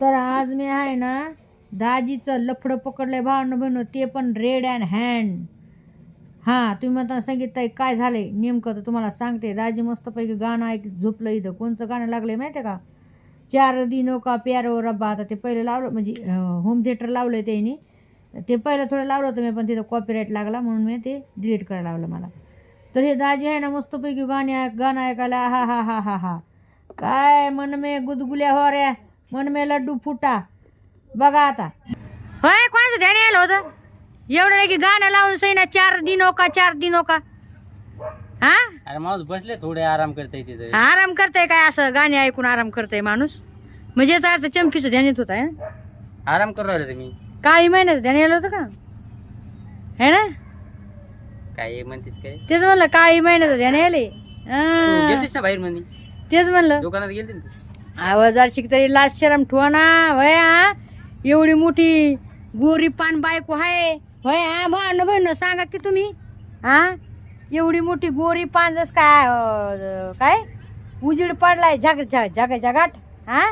तर आज मी आहे ना दाजीचं लफडं पकडलं आहे भावनं बहिणं ते पण रेड अँड हँड. हां तुम्ही म्हणता सांगितलं काय झालं आहे नेमकं तर तुम्हाला सांगते दाजी मस्तपैकी गाणं ऐक झोपलं इथं. कोणचं गाणं लागलं आहे माहिती आहे का? चार दिनो का प्यारो रब्बा. आता ते पहिलं लावलं म्हणजे होम थिएटर लावलं आहे त्यांनी. ते पहिलं थोडं लावलं होतं मी पण तिथं कॉपीराईट लागला म्हणून मी ते डिलीट करायला लावलं मला. तर हे दाजी आहे ना मस्तपैकी गाणे ऐक गाणं ऐकायला हा हा हा हा हा. काय मन मे गुदगुल्या हो रे? मन मे लड्डू फुटा बघा आता. होय कोणाचं ध्यान यायला होतं? एवढं की गाणं लावून सैना चार दिनो का चार दिनो का? हा? अरे माणूस बसले थोडे आराम करता तिथे. आराम करताय काय असं? गाणे ऐकून आराम करताय माणूस. म्हणजे याचा अर्थ चंपीचं ध्यान येत होता ना आराम करू राहिले तुम्ही. काळी महिन्याचं ध्यान यायला होतं का? है ना? काय म्हणतेस काय? तेच म्हणलं काळी महिन्याचं ध्यान यायले. तू हा. गेलतीस ना बाहेर मध्ये तेच म्हणलं. दुकानात गेलती ना तू? आवाजार तरी लाज शरम ठेवा ना वय हा? एवढी मोठी गोरी पान बायको आहे वय हा? भान बहिण सांगा की तुम्ही हा? एवढी मोठी गोरी पान जस काय अं, काय? उजीड पडलाय झग झग झग झगाट हा?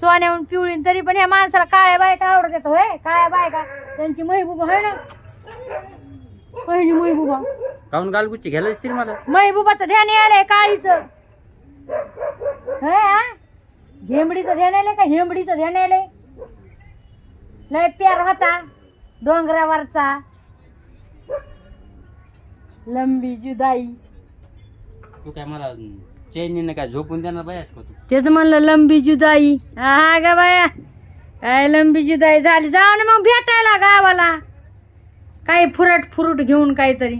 सोन्याहून पिवळी तरी पण या माणसाला काळ्या बायका आवडत येत होय? काळ्या बायका. त्यांची महबूबा होय ना? पहिली महबूबा. काऊन गालगुच्ची घ्यायला असतील मला? महबूबाचं ध्यान यायलंय काळीचं. हा? घेंबडीचं ध्यान आलंय का? हेंबडीचं ध्यान आलंय लय? प्यार होता डोंगरावरचा. लंबी जुदाई. तू काय मला चैनीनं काय झोपून देणार का तू? तेच म्हणलं लंबी जुदाई. हा गा बाया. काय लंबी जुदाई झाली? जाऊ ना मग भेटायला गावाला. काही फुरट फुरुट घेऊन काहीतरी.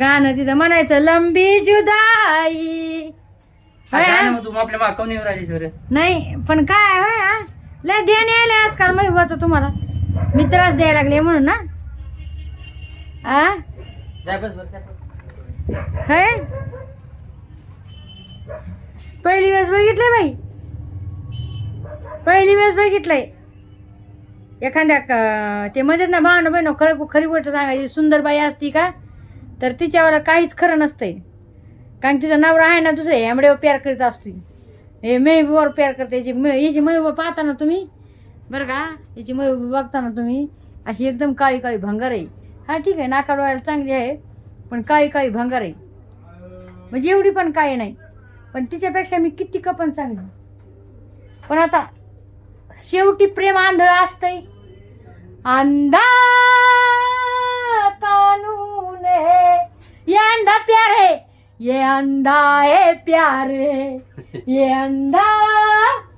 गाणं तिथं म्हणायचं लंबी जुदाई. काय ना मग तू आपल्या नाही पण काय होय हा? लय ध्यान यायला आजकाल महत्वाचं तुम्हाला. मी त्रास द्यायला लागले म्हणून ना? आ? जाय बस बरं जाय बस. होय? पहिली वेळेस बघितलंय बाई. पहिली वेळेस बघितलंय. एखाद्या क- ते मध्ये ना भावना बहिण खरं खरी गोष्ट सांगायची सुंदर बाई असती का तर तिच्यावर काहीच खरं नसतंय. कारण तिचा नवरा आहे ना दुसऱ्या यामुळे प्यार करीत असतो हे मेहबूबावर प्यार करते याची मे याची पाहता ना तुम्ही? बरं का? याची मैबू बघता ना तुम्ही? अशी एकदम काळी काळी भंगार आहे. हा ठीक आहे नाका डोळ्याला चांगली आहे पण काळी काळी भंगार आहे. म्हणजे एवढी पण काही नाही. पण तिच्यापेक्षा मी किती कपन चांगली. पण आता शेवटी प्रेम आंधळ असतंय. अंधा कानून है ये अंधा प्यार है ये अंधा है प्यार है। ये अंधा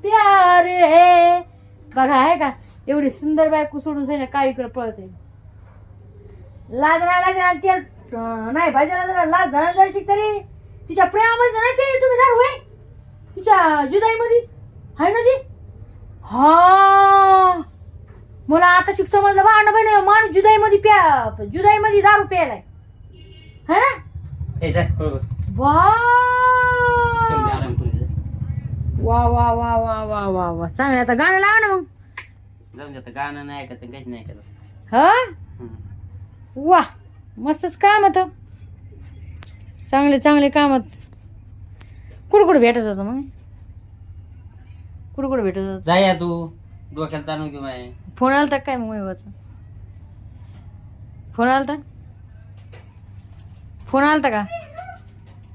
प्यार है। बघा आहे का? एवढी सुंदर बायको सोडून सैन्य इकडे पळते लाज नाही लाज नाही त्या नाही भाज्याला जरा लाज धरा जरा शिक तरी. तिच्या प्रेमामध्ये नाही पेली तुम्ही दारू होय? तिच्या जुदाईमध्ये? आहे ना जी? हा. मला आता शिक समजलं बा बहिण माणूस जुदाईमध्ये प्या जुदाईमध्ये दारू प्यायलाय. है ना? ए जाय बरोबर वा आराम. वा वा वा वा वा वा वा चांगलं आता गाणं लावा ना मग. जाऊन आता गाणं नाही ऐकायचं काहीच नाही ऐकायचं हा. वा मस्तच काम होतं चांगले चांगले काम कुठं कुठं भेटत होतं मग? कुठं कुठं भेटत होतं? जा या तू. डोक्याला ताणून घेऊ माय फोन आलता काय मग फोन आलता? फोन आलता का?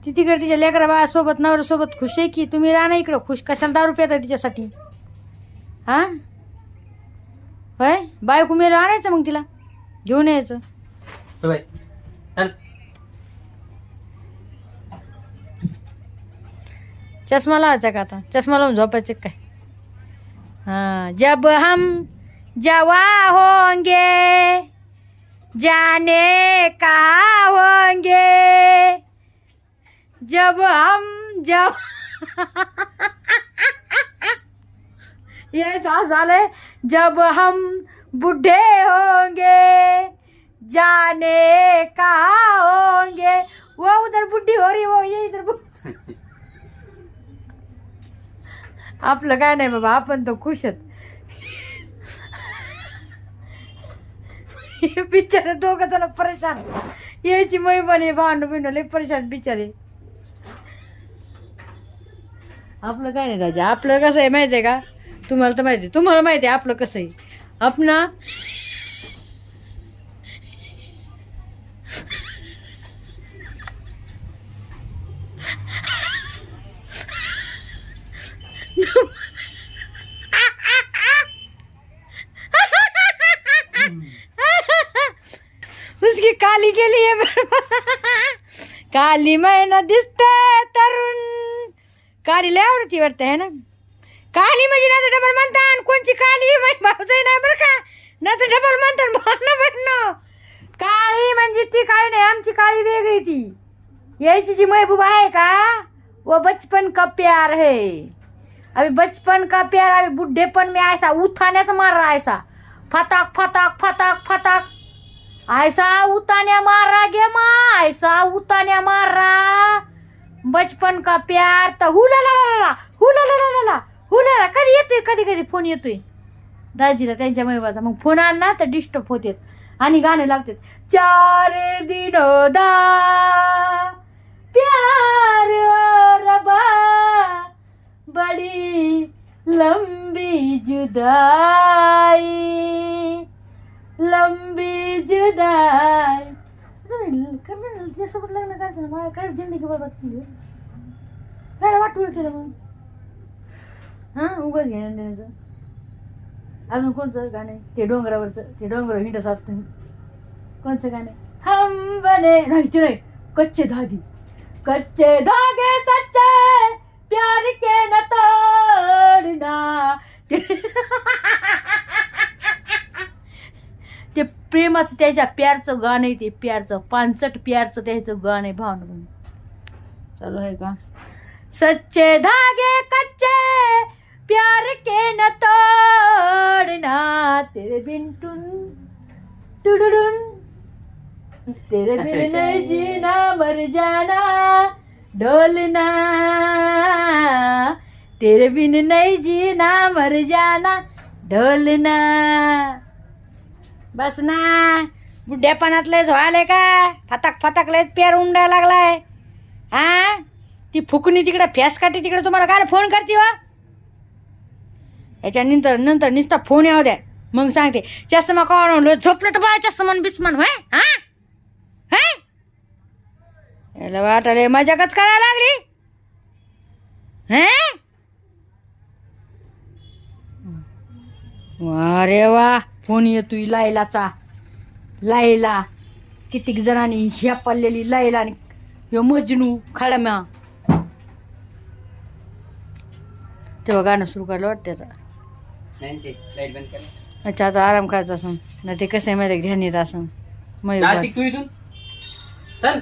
ती तिकडे तिच्या लेकरा बाळा सोबत नवऱ्या सोबत खुश आहे की? तुम्ही राहा ना इकडं. खुश कशाला दारू पिता तिच्यासाठी? हा? होय? बायको मेलं आणायचं मग तिला? घेऊन यायचं. चल. चष्मा लावायचा का आता? चष्मा लावून झोपायचे काय? हाँ जब हम जवा होंगे. जाने कहा होंगे जब हम जब ये तो है। जब हम बुढ़े होंगे जाने कहा होंगे वो उधर बुढ़ी हो रही वो ये इधर आपलं काय नाही बाबा अपन तो खुश आहेत बिचारे दोघ जण परेशान. यायची महिमाने भांडू बिंडू लय परेशान बिचारे. आपलं काय नाही दादा आपलं कसं आहे माहिती आहे का? तुम्हाला तर माहिती तुम्हाला माहिती आहे आपलं कसं आहे. आपण उसकी काली के आहे काली मैना दिसते तरुण। काली लय आवडती वाटते है ना? काली म्हणजे ना डबल म्हणतात कोणची काली? माहिती भाऊच नाही बरं का ना तर डबल म्हणतात भावना बहिण काळी म्हणजे ती काळी नाही आमची काळी वेगळी ती। यायची जी महबूब आहे का? वो बचपन का प्यार है। अभी बचपन का प्यार अभी बुढ़ेपन में ऐसा उठाण्याचा मार रहा ऐसा फताक फताक फताक ऐसा उतान्या मार गे मा ऐसा उतान्या मार. बचपन का प्यार तर हुला ला ला ला हुला ला ला ला हुला ला कधी येतोय कधी कधी फोन येतोय? दाजीला त्यांच्या मैबाचा मग फोन आणला ना तर डिस्टर्ब होते. आणि गाणे लागतात चार दिन दा प्यार रबा बड़ी लंबी जुदाई. लंबी जुदाई. त्यासोबत लग्न करायचं ना मला काय जिंदगी बरोबर केली काय वाटून केलं मग हां उगाच घेणं देण्याचं अजून कोणतं गाणं ते डोंगरावरचं ते डोंगर हिंड असतं तुम्ही. कोणचं गाणं आहे? हम बने नाही नाही कच्चे धागे. कच्चे धागे सच्चे प्यार के न तोड़ना. ते प्रेमाचं त्याच्या प्यारचं गाणं आहे ते प्यारचं. पानसट प्यारचं त्याचं गाणं आहे भावना चालू आहे का? सच्चे धागे कच्चे प्यार के न तोड़ना तेरे बिन टुन टुडुडुन तेरे बिन नहीं जीना मर जाना डोलना तेरे बिन नहीं जीना मर जाना डोलना बस ना. बुड्ढ्यापणातले लयच का? फताक फताक लयच पेर उमडायला लागलाय. हा? ती फुकणी तिकडे फॅस काटी तिकडे तुम्हाला काय फोन करते वा हो? याच्यानंतर नंतर नंतर नुसता फोन यावं द्या. मग सांगते चष्मा काढून झोपलं तर बाय चष्मा बिस्मान होय? हा? हाय याला वाटायला मजाकच करायला लागली. हे? वा रे वा. फोन येतोय लायलाचा. लायला. कितीक जणांनी ह्या पडलेली लायला आणि ह्यो मजनू खडम्या. तेव्हा गाणं सुरू करायला वाटतं आता. अच्छा आता आराम करायचा असं नाही ते कसं आहे माहिती ध्यान येत असं इथून. चल.